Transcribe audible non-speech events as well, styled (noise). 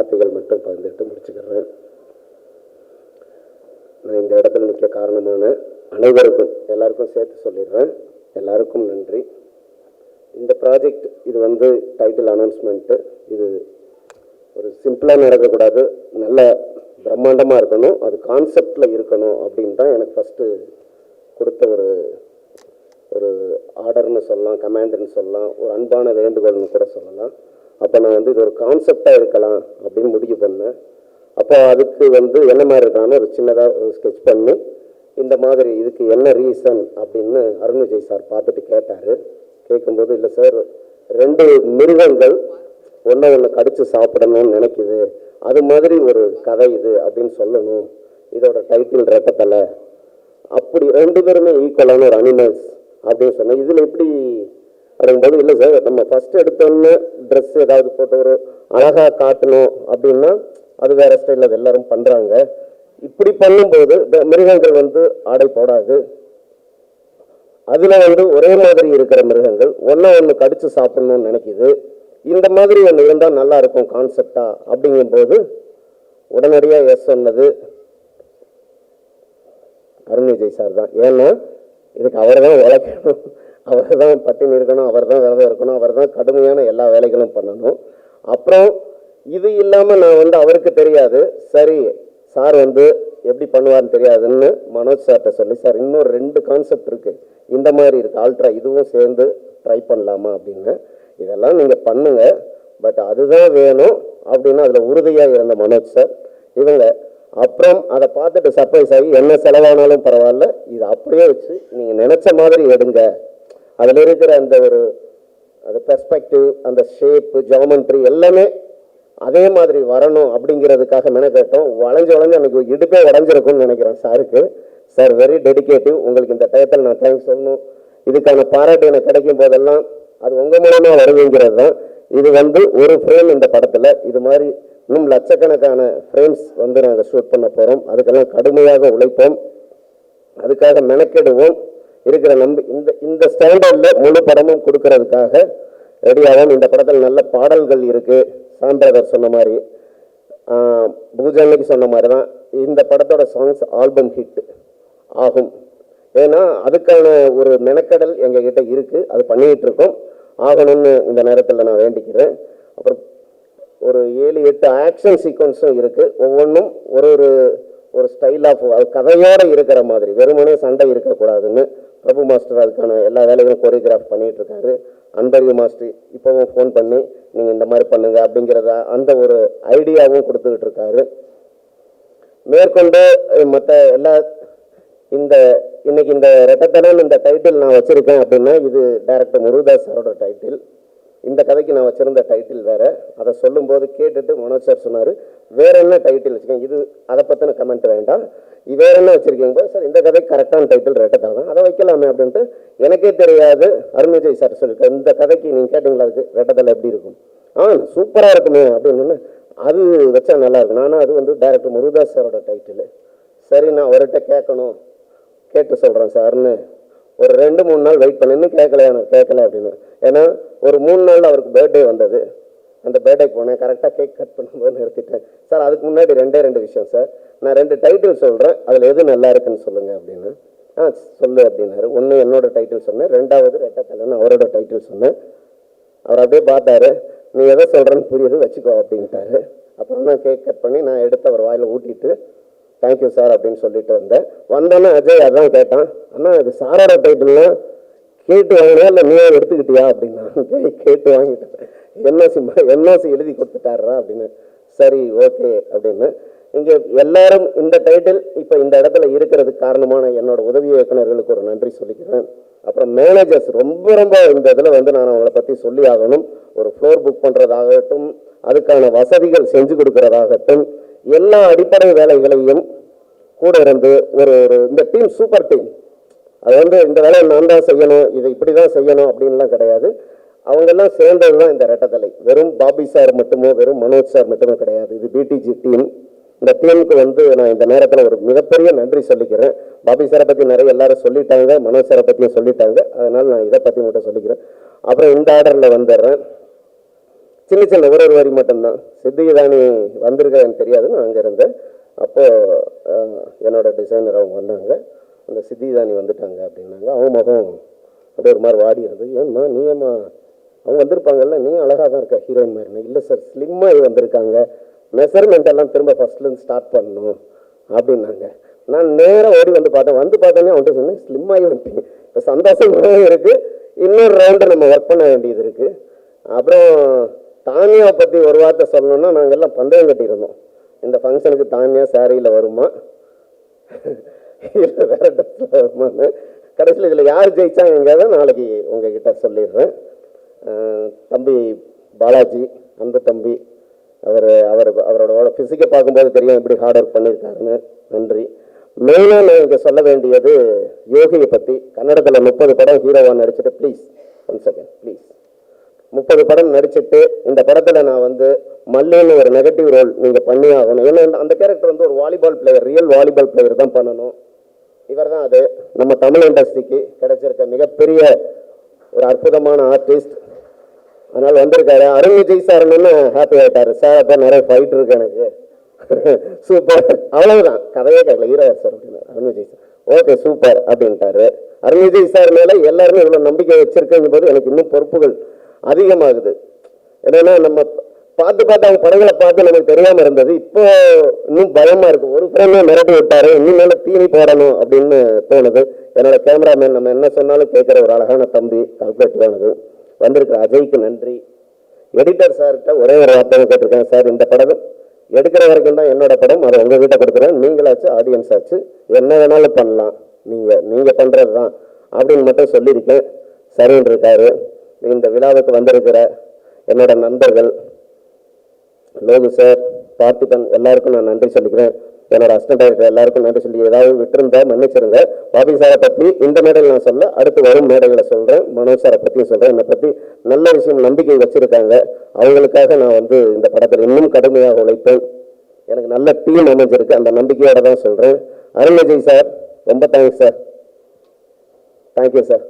வார்த்தைகள் மட்டும் பகிர்ந்துட்டு முடிச்சுக்கிறேன். நான் இந்த இடத்துல நிற்க காரணமான அனைவருக்கும் எல்லாருக்கும் சேர்த்து சொல்லிடுறேன். எல்லாருக்கும் நன்றி. இந்த ப்ராஜெக்ட் இது வந்து டைட்டில் அனௌன்ஸ்மெண்ட்டு இது ஒரு சிம்பிளாக நடக்கக்கூடாது. நல்ல பிரம்மாண்டமாக இருக்கணும். அது கான்செப்டில் இருக்கணும் அப்படின்னு தான் எனக்கு ஃபஸ்ட்டு கொடுத்த ஒரு ஒரு ஆர்டர்னு சொல்லலாம் கமாண்டுன்னு சொல்லலாம் ஒரு அன்பான வேண்டுகோள்னு கூட சொல்லலாம். அப்போ நான் வந்து இது ஒரு கான்செப்டாக இருக்கலாம் அப்படின்னு முடிவு பண்ணேன் அப்போ அதுக்கு வந்து என்ன மாதிரி இருக்கான்னு ஒரு சின்னதாக ஒரு ஸ்கெட்ச் பண்ணி இந்த மாதிரி இதுக்கு என்ன ரீசன் அப்படின்னு அருண் விஜய் சார் பார்த்துட்டு கேட்டார். கேட்கும்போது இல்லை சார் ரெண்டு மிருகங்கள் ஒன்றை ஒன்று கடித்து சாப்பிடணும்னு நினைக்குது. அது மாதிரி ஒரு கதை இது அப்படின்னு சொல்லணும். இதோட டைட்டில் ரெட்டத்தலை அப்படி ரெண்டு பேருமே ஈக்குவலான ஒரு அனிமல்ஸ் அப்படின்னு சொன்னேன் இதில் எப்படி அப்படிங்கும்போது இல்லை சார் நம்ம ஃபர்ஸ்ட் எடுத்தோன்னே ட்ரெஸ் ஏதாவது போட்டு ஒரு அழகாக காட்டணும் அப்படின்னா அது வேற ஸ்டைலில் அது எல்லாரும் பண்ணுறாங்க இப்படி பண்ணும்போது இந்த மிருகங்கள் வந்து ஆடை போடாது. அதில் வந்து ஒரே மாதிரி இருக்கிற மிருகங்கள் ஒன்றா ஒன்று கடித்து சாப்பிட்ணும்னு நினைக்குது. இந்த மாதிரி ஒன்று இருந்தால் நல்லா இருக்கும் கான்செப்டா அப்படிங்கும்போது உடனடியாக எஸ் சொன்னது அருண் விஜய் சார் தான். ஏன்னா இதுக்கு அவர் தான் உழைக்கணும் அவர் தான் பட்டினி இருக்கணும் அவர் தான் விரதம் இருக்கணும் அவர் தான் கடுமையான எல்லா வேலைகளும் பண்ணணும். அப்புறம் இது இல்லாமல் நான் வந்து அவருக்கு தெரியாது. சரி சார் வந்து எப்படி பண்ணுவார்னு தெரியாதுன்னு மனோஜ் சார்கிட்ட சொல்லி சார் இன்னும் ரெண்டு கான்செப்ட் இருக்குது இந்த மாதிரி இருக்குது ஆல்ட்ரா இதுவும் சேர்ந்து ட்ரை பண்ணலாமா? அப்படின்னு. இதெல்லாம் நீங்கள் பண்ணுங்கள் பட் அதுதான் வேணும் அப்படின்னு அதில் உறுதியாக இருந்த மனோஜ் சார். இவங்க அப்புறம் அதை பார்த்துட்டு சர்ப்ரைஸ் ஆகி என்ன செலவானாலும் பரவாயில்ல இது அப்படியே வச்சு நீங்கள் நினச்ச மாதிரி எடுங்க. அதில் இருக்கிற அந்த ஒரு அந்த பெர்ஸ்பெக்டிவ் அந்த ஷேப்பு ஜாமெண்ட்ரி எல்லாமே அதே மாதிரி வரணும் அப்படிங்கிறதுக்காக மெனக்கட்டோம். வளைஞ்சு வளைஞ்சு எனக்கு இடுப்பே உடஞ்சிருக்கும்னு நினைக்கிறேன் சாருக்கு. சார் வெரி டெடிகேட்டிவ் உங்களுக்கு இந்த டயத்தில் நான் தேங்க்ஸ் சொல்லணும். இதுக்கான பாராட்டு எனக்கு கிடைக்கும் போதெல்லாம் அது உங்கள் மூலமாக வருதுங்கிறது தான். இது வந்து ஒரு ஃப்ரேம் இந்த படத்தில். இது மாதிரி இன்னும் லட்சக்கணக்கான ஃப்ரேம்ஸ் வந்து நாங்கள் ஷூட் பண்ண போகிறோம் அதுக்கெல்லாம் கடுமையாக உழைப்போம். அதுக்காக மெனக்கெடுவோம். இருக்கிற நம்பி இந்த இந்த ஸ்டாண்டர்டில் முழு படமும் கொடுக்கறதுக்காக ரெடியாகும் இந்த படத்தில் நல்ல பாடல்கள் இருக்குது சாம்பிரதர் சொன்ன மாதிரி ஆஹ் சொன்ன மாதிரி தான் இந்த படத்தோட சாங்ஸ் ஆல்பம் ஹிட் ஆகும். ஏன்னா அதுக்கான ஒரு மெனக்கடல் எங்ககிட்ட இருக்குது அது பண்ணிக்கிட்டு இருக்கோம் ஆகணும்னு இந்த நேரத்தில் நான் வேண்டிக்கிறேன். அப்புறம் ஒரு ஏழு எட்டு ஆக்ஷன் சீக்வன்ஸும் இருக்குது ஒவ்வொன்றும் ஒரு ஒரு ஒரு ஸ்டைல் ஆஃப் அது கதையோடு இருக்கிற மாதிரி வெறுமனே சண்டை இருக்கக்கூடாதுன்னு பிரபு மாஸ்டர் அதுக்கான எல்லா வேலைகளும் கொரியோகிராஃப் பண்ணிட்டு இருக்காரு அன்பறிவு மாஸ்டர் இப்போவும் ஃபோன் பண்ணி நீங்கள் இந்த மாதிரி பண்ணுங்க அப்படிங்கிறத அந்த ஒரு ஐடியாவும் கொடுத்துக்கிட்டு இருக்காரு மேற்கொண்டு மற்ற எல்லா இந்த இன்னைக்கு இந்த ரெட்டத்தனன் இந்த டைட்டில் நான் வச்சிருக்கேன் அப்படின்னா இது டேரக்டர் முருகதாஸ் சாரோட டைட்டில் இந்த கதைக்கு நான் வச்சுருந்த டைட்டில் வேறு. அதை சொல்லும்போது கேட்டுட்டு மனோஜ் சார் சொன்னார் வேற என்ன டைட்டில் வச்சுக்கேன் இது அதை பற்றின கமெண்ட் வேண்டாம். வேறு வேற என்ன வச்சுருக்கீங்க? சார் இந்த கதைக்கு கரெக்டான டைட்டில் ரெட்டத்தனை தான். அதை வைக்கலாமே அப்படின்ட்டு எனக்கே தெரியாது. அருண் விஜய் சார் சொல்லியிருக்கேன் இந்த கதைக்கு நீங்கள் கேட்டிங்களா? அதுக்கு ரெட்டத்தில் எப்படி இருக்கும்? ஆ சூப்பராக இருக்குமே அப்படின்னு. அது வச்சா நல்லாயிருக்கும் நானும் அது வந்து டைரக்டர் முருகதாஸ் சாரோட டைட்டில் சரி நான் அவர்கிட்ட கேட்கணும். கேட்டு சொல்கிறேன் சார்னு. ஒரு ரெண்டு மூணு நாள் வெயிட் பண்ணி இன்னும் கேட்கலையா? நான் கேட்கல அப்படின்னு. ஏன்னா ஒரு மூணு நாள் அவருக்கு பர்த்டே வந்தது. அந்த பர்த்டே போனேன். கரெக்டாக கேக் கட் பண்ணும்போது நிறுத்திட்டேன். சார் அதுக்கு முன்னாடி ரெண்டே ரெண்டு விஷயம் சார். நான் ரெண்டு டைட்டில் சொல்கிறேன் அதில் எது நல்லா இருக்குன்னு சொல்லுங்கள் அப்படின்னு. ஆ சொல்லு அப்படின்னாரு. ஒன்று என்னோட டைட்டில் சொன்னேன். ரெண்டாவது ரெட்டத்தலைன்னு அவரோட டைட்டில் சொன்னேன். அவர் அப்படியே பார்த்தாரு. நீ எதை சொல்கிறேன்னு புரியுது வச்சுக்கோ அப்படின்ட்டாரு. அப்புறம் நான் கேக் கட் பண்ணி நான் எடுத்து அவர் வாயில் ஊட்டிட்டு தேங்க்யூ சார் அப்படின்னு சொல்லிட்டு வந்தேன். வந்தோன்னே அஜய் அதான் கேட்டான். ஆனால் அது சாரோட டைட்டில்னா கேட்டு வாங்கினா இல்லை நீ எடுத்துக்கிட்டியா? அப்படின்னா கேட்டு வாங்கிட்டேன். என்ஓசி என்ஓசி எழுதி கொடுத்துட்டாரா அப்படின்னு. சரி ஓகே அப்படின்னு. இங்கே எல்லாரும் இந்த டைட்டில் இப்போ இந்த இடத்துல இருக்கிறதுக்கு காரணமான என்னோட உதவி இயக்குனர்களுக்கு ஒரு நன்றி சொல்லிக்கிறேன். அப்புறம் மேனேஜர்ஸ் ரொம்ப ரொம்ப இந்த இதில் வந்து நான் அவங்கள பற்றி சொல்லி ஆகணும். ஒரு ஃப்ளோர் புக் பண்ணுறதாகட்டும் அதுக்கான வசதிகள் செஞ்சு கொடுக்கறதாகட்டும் எல்லா அடிப்படை வேலைகளையும் கூட இருந்து ஒரு ஒரு இந்த டீம் சூப்பர் டீம் அது வந்து இந்த வேலையை நான் தான் செய்யணும் இதை இப்படி தான் செய்யணும் அப்படின்லாம் கிடையாது. அவங்கெல்லாம் சேர்ந்தது தான் இந்த ரெட்டத்தலை வெறும் பாபி சார் மட்டுமோ வெறும் மனோஜ் சார் மட்டுமோ கிடையாது. இது பிடிஜி டீம் இந்த டீமுக்கு வந்து நான் இந்த நேரத்தில் ஒரு மிகப்பெரிய நன்றி சொல்லிக்கிறேன். பாபி சாரை பற்றி நிறைய எல்லாரும் சொல்லிட்டாங்க மனோஜ் சாரை பற்றியும் சொல்லிட்டாங்க. அதனால் நான் இதை பற்றி மட்டும் சொல்லிக்கிறேன். அப்புறம் இந்த ஆர்டரில் வந்துடுறேன். சின்ன சின்ன ஒரு ஒரு வரி மட்டும்தான். சித்திகிதானி வந்திருக்கா எனக்கு தெரியாது அங்கே இருந்தேன். அப்போது என்னோட டிசைனர் அவங்க வந்தாங்க. அந்த சித்திதானி வந்துட்டாங்க அப்படின்னாங்க. அவன் முகம் அப்படியே ஒரு மாதிரி வாடி இருந்தது ஏம்மா நீ ஏம்மா அவங்க வந்திருப்பாங்கல்ல நீ அழகாக தான் இருக்க ஹீரோயின் மாதிரி. இல்லை சார் ஸ்லிம்மாக வந்திருக்காங்க. மெஷர்மெண்ட் எல்லாம் திரும்ப ஃபர்ஸ்ட்லேருந்து ஸ்டார்ட் பண்ணணும் அப்படின்னாங்க. நான் நேராக ஓடி வந்து பார்த்தேன். வந்து பார்த்தோன்னே அவன்கிட்ட சொன்னேன் ஸ்லிம்மாகி வந்துட்டீங்க. இப்போ சந்தோஷமாகவும் இருக்குது இன்னொரு ரவுண்டை நம்ம ஒர்க் பண்ண வேண்டியது இருக்குது அப்புறம் தானியாவை பற்றி ஒரு வார்த்தை சொல்லணும்னா நாங்கள் எல்லாம் பந்தயம் கட்டியிருந்தோம். இந்த ஃபங்க்ஷனுக்கு தானியா சாரியில் வருமா? இல்லை வேற கடைசியில் இதில் யார் ஜெயிச்சாங்கிறத நாளைக்கு உங்ககிட்ட சொல்லிடுறேன். தம்பி பாலாஜி அந்த தம்பி அவர் அவர் அவரோட ஃபிசிக்கை பார்க்கும்போது தெரியும் எப்படி ஹார்ட் ஒர்க் பண்ணியிருக்காருன்னு நன்றி. மெயினாக நான் இங்கே சொல்ல வேண்டியது யோகியை பற்றி கன்னடத்தில் முப்பது படம் ஹீரோவாக நடிச்சிட்டு ப்ளீஸ் ஒன் செகண்ட் ப்ளீஸ் முப்பது படம் நடிச்சுட்டு இந்த படத்தில் நான் வந்து மல்லின்னு ஒரு நெகட்டிவ் ரோல் நீங்கள் பண்ணி ஆகணும் ஏன்னா அந்த கேரக்டர் வந்து ஒரு volleyball player real volleyball player தான் பண்ணணும். இவர் தான் அது. நம்ம தமிழ் இண்டஸ்ட்ரிக்கு கிடைச்சிருக்க மிகப்பெரிய ஒரு அற்புதமான ஆர்டிஸ்ட் அதனால் வந்திருக்காரு. அருண் விஜய் சார்னு ஹாப்பி ஆயிட்டாரு. சார் அப்போ நிறைய ஃபைட் இருக்கு எனக்கு. (laughs) சூப்பர் அவ்வளவுதான். கதையே கேட்கல. ஹீரோ சார் அப்படின்னா Arun Vijay sir okay super அப்படின்ட்டாரு. அருண் விஜய் சார் மேல எல்லாருமே இவ்வளவு நம்பிக்கை வச்சிருக்கேங்கும் போது எனக்கு இன்னும் பொறுப்புகள் அதிகமாகுது. என்னன்னா நம்ம பார்த்து பார்த்து அவங்க படங்களை பார்த்து நமக்கு தெரியாம இருந்தது. இப்போ இன்னும் பயமா இருக்கும் ஒரு ஃப்ரெண்டே மிரட்டி விட்டாரு. இன்னும் மேல தீனி போடணும் அப்படின்னு தோணுது. என்னோட கேமராமேன் நம்ம என்ன சொன்னாலும் கேட்குற ஒரு அழகான தம்பி கால்குலேட் ஆனது. வந்திருக்கிற அஜய்க்கு நன்றி. எடிட்டர் சார்கிட்ட ஒரே ஒரு வார்த்தை கேட்டிருக்கேன். சார் இந்த படம் எடுக்கிற வரைக்கும் தான் என்னோட படம். அதை உங்கள் கிட்ட கொடுக்குறேன். நீங்களாச்சு ஆடியன்ஸ் ஆச்சு. என்ன வேணாலும் பண்ணலாம். நீங்கள் நீங்கள் பண்ணுறது தான். அப்படின்னு மட்டும் சொல்லியிருக்கேன். சரின்னு இருக்காரு. இந்த விழாவுக்கு வந்திருக்கிற என்னோட நண்பர்கள் லோகு சார் பார்த்திபன் எல்லாருக்கும் நான் நன்றி சொல்லிக்கிறேன். என்னோட அசிஸ்டன்ட் டைரக்டர் எல்லாருக்கும் நன்றி சொல்லி ஏதாவது விட்டுருந்தா மன்னிச்சிருங்க. பாபி சாரை பற்றி இந்த மேடையில் நான் சொல்ல அடுத்து வரும் மேடைகளை சொல்கிறேன் மனோஜ் சாரை பற்றியும் சொல்கிறேன் என்னை பற்றி நல்ல விஷயம் நம்பிக்கை வச்சுருக்காங்க. அவங்களுக்காக நான் வந்து இந்த படத்தில் இன்னும் கடுமையாக உழைப்பேன். எனக்கு நல்ல டீம் அமைஞ்சிருக்கு. அந்த நம்பிக்கையோட தான் சொல்கிறேன் அருண் விஜய் சார் ரொம்ப thanks sir. Thank you sir